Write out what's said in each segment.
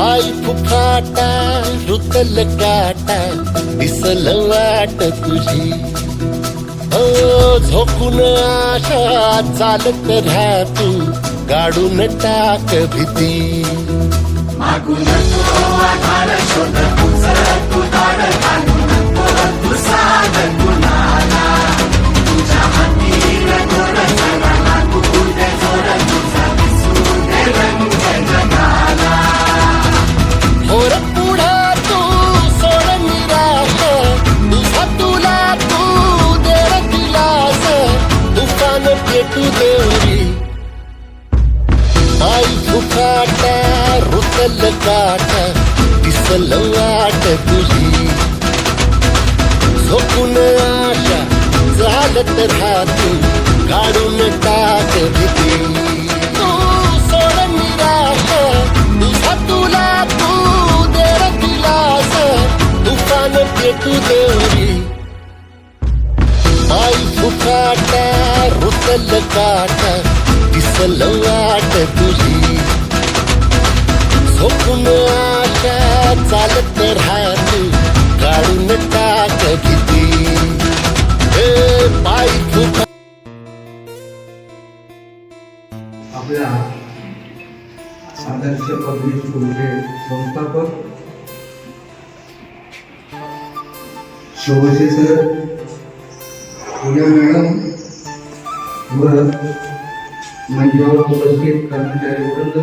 पाय फुकाटा रुतल काटा दिसल वाट तुझी. ओ झोकून आशा चालत राहा तू गाडून टाक भीती. मागून तू आधार शोध उचल तू दाड झोपून आशा चालत राहतो काढून टाक भीती. तू सोड निराश. तुझा तुला तू दिलास. पेटू देवरी फुकाटा रुतल काटा दिसल वाट तुझी. झोपून आशा चालत राहतो. काढून तुमचे संस्थापक. शोभसे सर पुण्या मॅडम व मंचावर उपस्थित कर्मचारी वृंद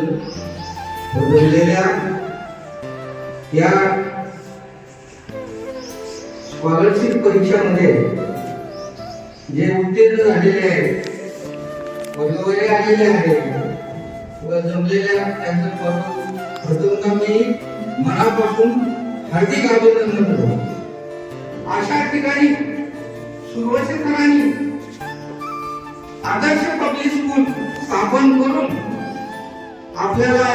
बदललेल्या या स्कॉलरशिप परीक्षामध्ये जे उत्तीर्ण झालेले आहेत वगैरे आलेले आहेत व जमलेल्या त्यांचं प्रथम मी मनापासून हार्दिक अभिनंदन करतो. अशा ठिकाणी सुरुवातीकरांनी आदर्श पब्लिक स्कूल स्थापन करून आपल्याला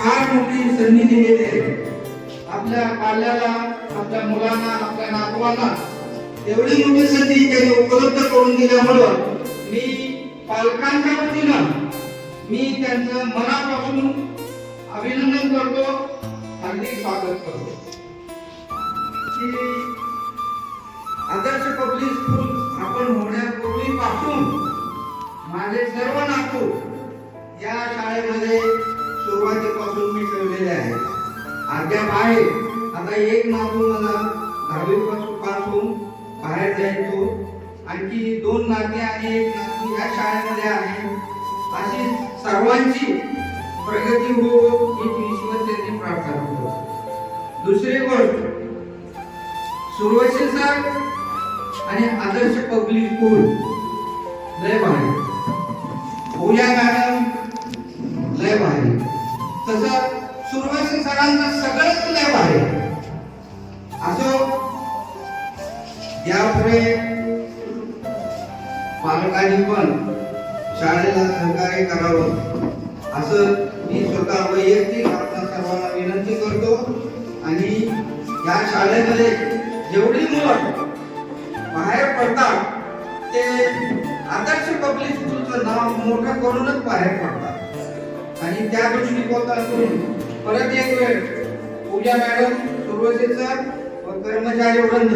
फार मोठी संधी दिलेली आहे आपल्या पाल्याला आपल्या मुलांना आपल्या नातवांना एवढी मोठी संधी त्यांनी उपलब्ध करून दिल्यामुळं मी पालकांच्या वतीनं मी त्यांचं मनापासून अभिनंदन करतो हार्दिक स्वागत करतो. की आदर्श पब्लिक स्कूल आपण होण्यापूर्वीपासून माझे सर्व नातू या शाळेमध्ये सुरुवातीपासून मी ठेवलेले आहे अद्याप आहे. आता एक नातू मला दहावी पासून बाहेर जायचो. आणखी दोन नाते आणि एक नातू या शाळेमध्ये आहे. अशी सर्वांची प्रगती हो ही प्रार्थना करतो. दुसरी गोष्ट सुरवशी सर आणि आदर्श पब्लिक स्कूल. लय भारी. पूजा मॅडम लय भारी. तसं सुरवशी सरांचं सगळंच लय भारी. असो यापुढे पालकांनी पण शाळेला सहकार्य करावं. असं मी स्वतः वैयक्तिक आपल्या सर्वांना विनंती करतो आणि या शाळेमध्ये जेवढी मुलं बाहेर पडतात ते आदर्श पब्लिक स्कूलचं नाव मोठं करूनच बाहेर पडतात. आणि त्या दृष्टिकोनातून परत एक वेळ पूजा मॅडम सुरवसे सर व कर्मचारी वृंद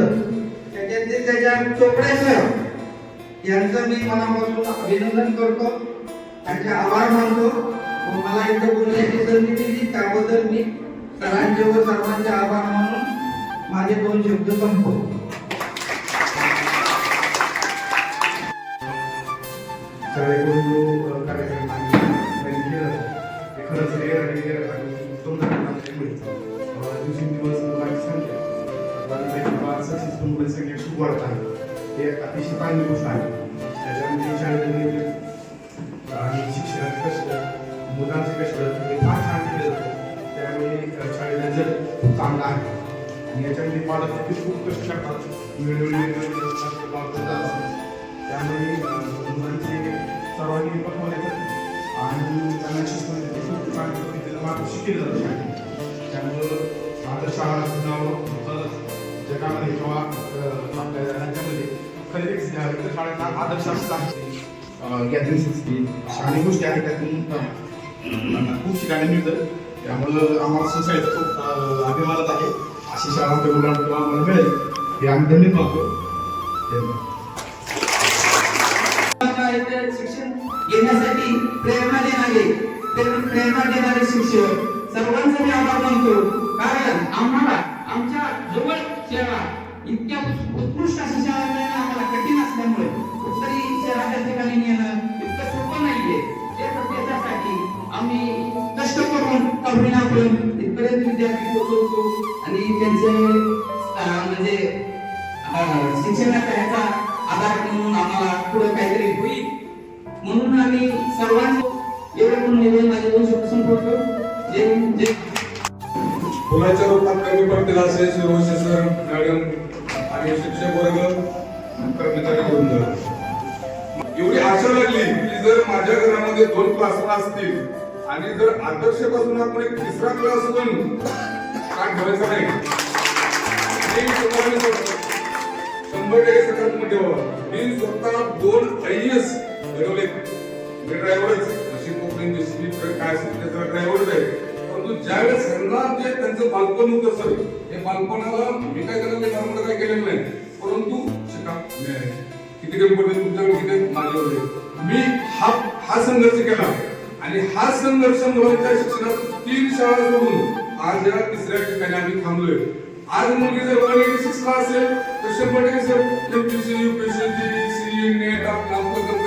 त्याच्यातले त्याच्या चोपडे सर यांचं मी मनापासून अभिनंदन करतो. त्यांचे आभार मानतो. मला इथं बोलण्याची संधी दिली त्याबद्दल मी सरांचे व सर्वांचे आभार मानून माझे दोन शब्द संपवतो. शाळेकडून जो कार्यक्रम आणि त्यांनी ते खरंच रेअर आणि आणि सुंदर दिवसेंदिवस मुलांची संख्या मुलांची संख्या खूप वाढत आहे हे अतिशय चांगली गोष्ट आहे. त्याच्यामध्ये याच्यामध्ये खूप कष्ट करतात वेळोवेळी त्यामुळे मुलांचे सर्वांनी पटवण्यासाठी आणि त्यांना शिकवण्यासाठी खूप त्यामुळं आदर्श शाळा नाव जगामध्ये किंवा आपल्या राज्यामध्ये इतर आदर्श असतात आहे गॅदरिंग असतील अशा अनेक गोष्टी आहेत त्यातून खूप शिकायला मिळतं त्यामुळं आम्हाला सोसायटीचा खूप अं, अभिमानात आहे. अशी शाळा आमच्या मुलांना आम्हाला मिळेल हे आम्ही धन्य धन्यवाद मुलांना शिक्षण घेण्यासाठी प्रेरणा देणारे प्रेरणा देणारे शिक्षक. सर्वांचा मी आभार मानतो. कारण आणि म्हणजे, म्हणजे शिक्षणाचा ह्याचा आधार म्हणून आम्हाला पुढे काहीतरी होईल. म्हणून आम्ही सर्वांनी एवढं म्हणून एवढं माझे दोन शब्द संपवतो. जे जे फुलाच्या रूपात कमी पडतील असे सुरवंशी सर मॅडम आणि शिक्षक वर्ग? कर्मचारी वृंद एवढी आशा लागली की जर माझ्या घरामध्ये दोन क्लास असतील आणि जर आदर्शपासून आपण एक तिसरा क्लास पण काय ठेवायचा नाही? शंभर टक्के सकारात्मक ठेवा मी स्वतः दोन आय एस घडवले मी ड्रायव्हरच अशी कोकणी दिसली काय असेल त्याचा ड्रायव्हरच आहे परंतु ज्यावेळेस ह्यांना जे त्यांचं बालपण होतं सर हे बालपणाला मी काय करायला घरामध्ये काय केलेलं नाही परंतु शिका किती कमी पडले तुमच्याकडे किती माझ्यावर मी हा हा संघर्ष केला आणि हा संघर्ष मुलांच्या शिक्षणात तीन शाळा सोडून आज या तिसऱ्या ठिकाणी आम्ही थांबलोय आज मुलगी जर वन एटी असेल तर शंभर टक्के सर नेट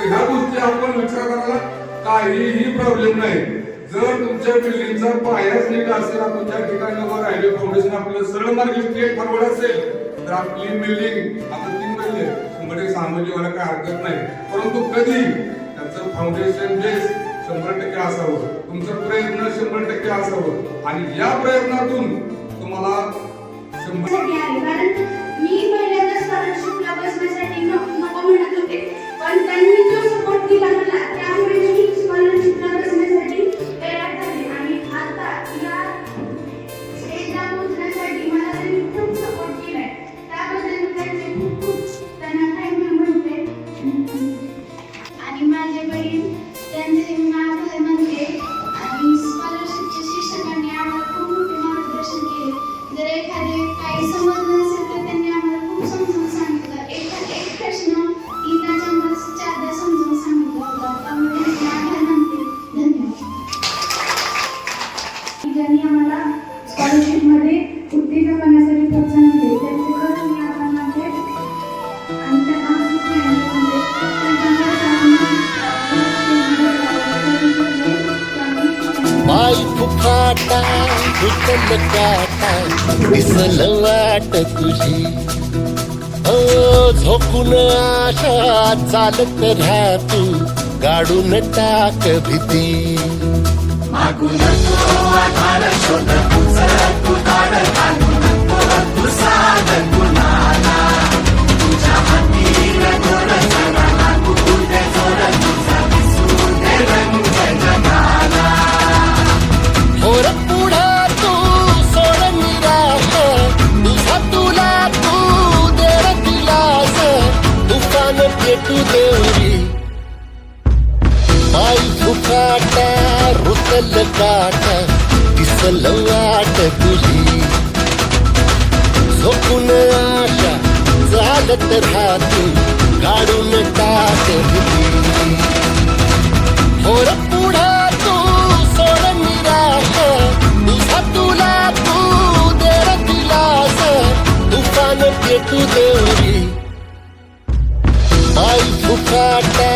ह्या गोष्टी आपण विचार करायला काहीही प्रॉब्लेम नाही. जर तुमच्या बिल्डिंगचा पायाच नीट असेल आपण ज्या ठिकाणी उभं राहिलो फाउंडेशन आपलं सरळ मार्ग स्ट्रेट फॉरवर्ड असेल तर आपली बिल्डिंग आता तीन मजले शंभर टक्के सहा व्हायला काय हरकत नाही. परंतु कधी त्याचं फाउंडेशन बेस शंभर टक्के असावं तुमचं प्रयत्न शंभर टक्के असावं. आणि या प्रयत्नातून तुम्हाला पण त्यांनी जो सपोर्ट दिला मला त्यामुळे मी स्कॉलरशिपला ज्यांनी आम्हाला स्कॉलरशिपमध्ये उत्तीर्ण करण्यासाठी प्रोत्साहन दिले. त्यांचे खरंच मी आभार मानते आणि त्यांना खूप म्हणते. फुफाटा फुटल काटा दिसल वाट तुझी. ओ झोपून आशा चालत राहा तू गाडून टाक भीती. होर वाट तुझी. झोपून आशा चालत राहतो काढून टाक भीती. होर पुढा तू सोड निराश तुझा तुला तू देर दिलास तुफान पेटू देवरी. आई फुकाटा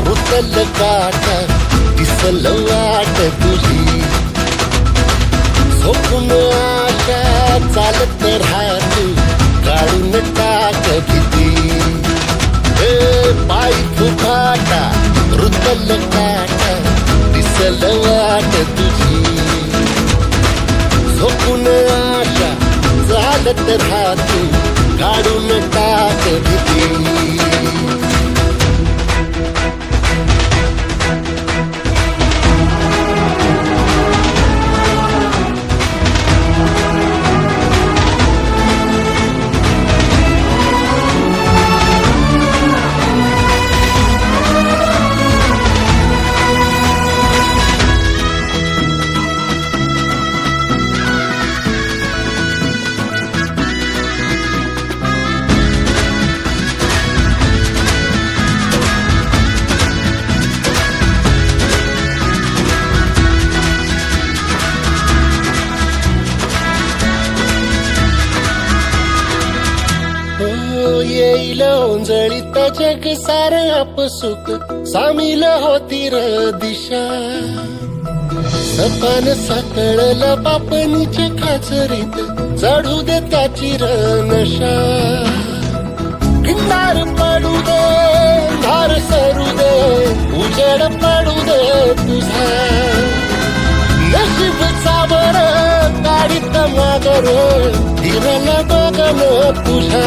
रुतल काटा दिसल वाट तुझी. चालत राहती काढून टाक किती हे पाय फुकाटा रुतल काटा दिसल वाट तुझी. झोपून आशा चालत राहती काढून टाक किती येईल ओंजळीत जग सार आपसुक सामील होती र दिशा. सपान साकळलं बापणीच्या खाचरीत. चढू दे त्याची र नशा. किनार पडू दे धार सरू दे उजड पडू दे तुझा. नशीब साबर गाडीत मागर हिरल बघन तुझा.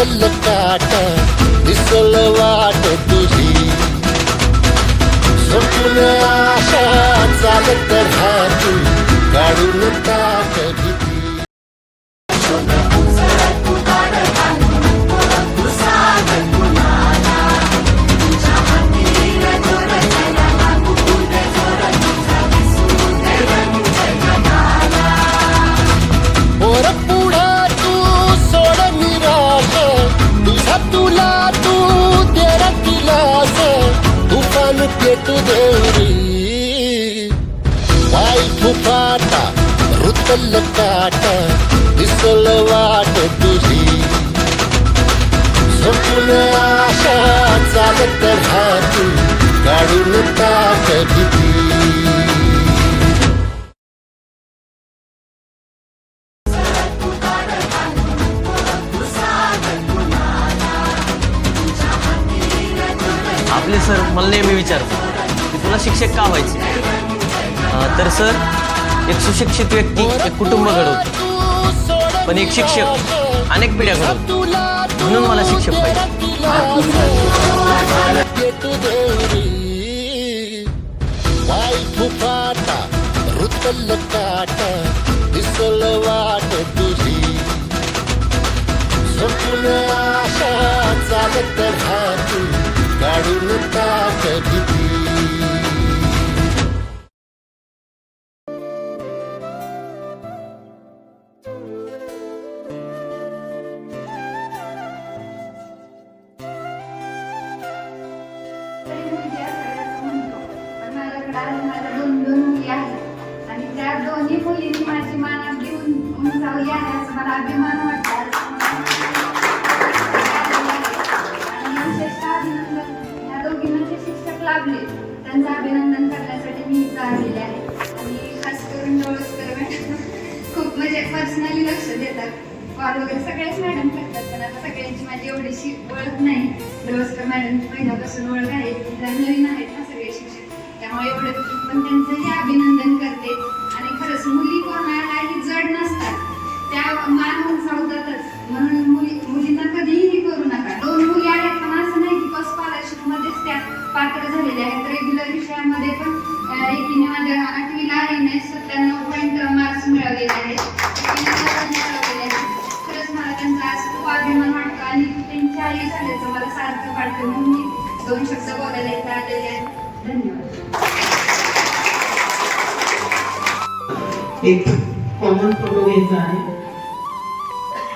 रुतल ताट दिसल वाट तुझी. स्वप्न आशा चालत राहतू काढून ताट काढून भीती आपले सर मला नेहमी विचारतात की तुला शिक्षक का व्हायचे? अं, तर सर एक सुशिक्षित व्यक्ती एक कुटुंब घडवतो. पण एक शिक्षक अनेक पिढ्या घडवतो. म्हणून मला शिक्षक पाहिजे वाई फुफाटा रुतल काटा दिसल वाट तुझी स्वप्न आशा चालत राहती काढून टाक भीती कारण माझ्या दोन दोन मुली आहेत. आणि त्या दोन्ही मुलींनी माझी मान अगदी उंचावली आहे असं मला अभिमान वाटतो. आणि विशेषतः अभिनंदन ह्या दोघींना जे म्हणजे शिक्षक लाभले. त्यांचं अभिनंदन करण्यासाठी मी इथं आलेले आहे. आणि खास करून डोळसकर मॅडम खूप म्हणजे पर्सनली लक्ष देतात. कॉल वगैरे सगळेच मॅडम करतात पण आता सगळ्यांची माझी एवढीशी ओळख नाही. डोळसकर मॅडम पहिल्यापासून ओळख आहे नवीन आहेत ना. त्यामुळे एवढं पण त्यांचं हे अभिनंदन करते. आणि खरंच मुली कोणालाही जड नसतात. त्या मान उंचावतातच. म्हणून मुली मुलींना कधीही हे करू नका. दोन मुली आहेत पण असं नाही की बस स्कॉलरशिप मध्येच त्या पात्र झालेल्या आहेत. रेग्युलर विषयामध्ये पण एकीने माझ्या आठवीला आहे सत्त्याण्णव पॉईंट मार्क्स मिळवलेले आहेत. खरंच मला त्यांचा आज खूप अभिमान वाटतो. आणि त्यांच्या आई झाल्याचं मला सारखं वाटतं. म्हणून मी दोन शब्द बोलायला इथं आलेले आहेत धन्यवाद. एक कॉमन फोटो घ्यायचा आहे.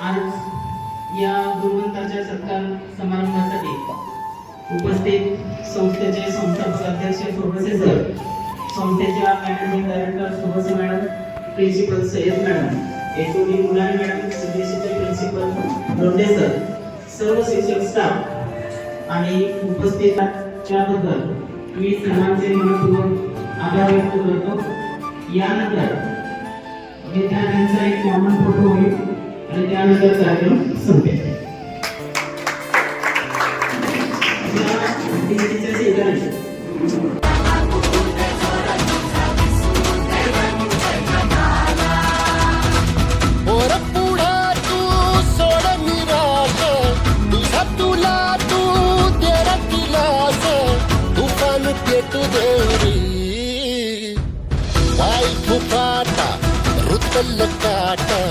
आज या गुणवंताच्या सत्कार समारंभासाठी उपस्थित संस्थेचे संस्थापक अध्यक्ष सुरवसे सर संस्थेच्या managing director Suravase madam principal Sayyad madam HOD Mulani madam सीबीएसईचे principal Londhe sir सर्व शिक्षक स्टाफ आणि उपस्थित त्याबद्दल मी सर्वांचे मनपूर्वक आभार व्यक्त करतो. यानंतर विद्यार्थ्यांचा एक कॉमन फोटो होईल आणि त्यानंतर कार्यक्रम संपेल. दिसल काटा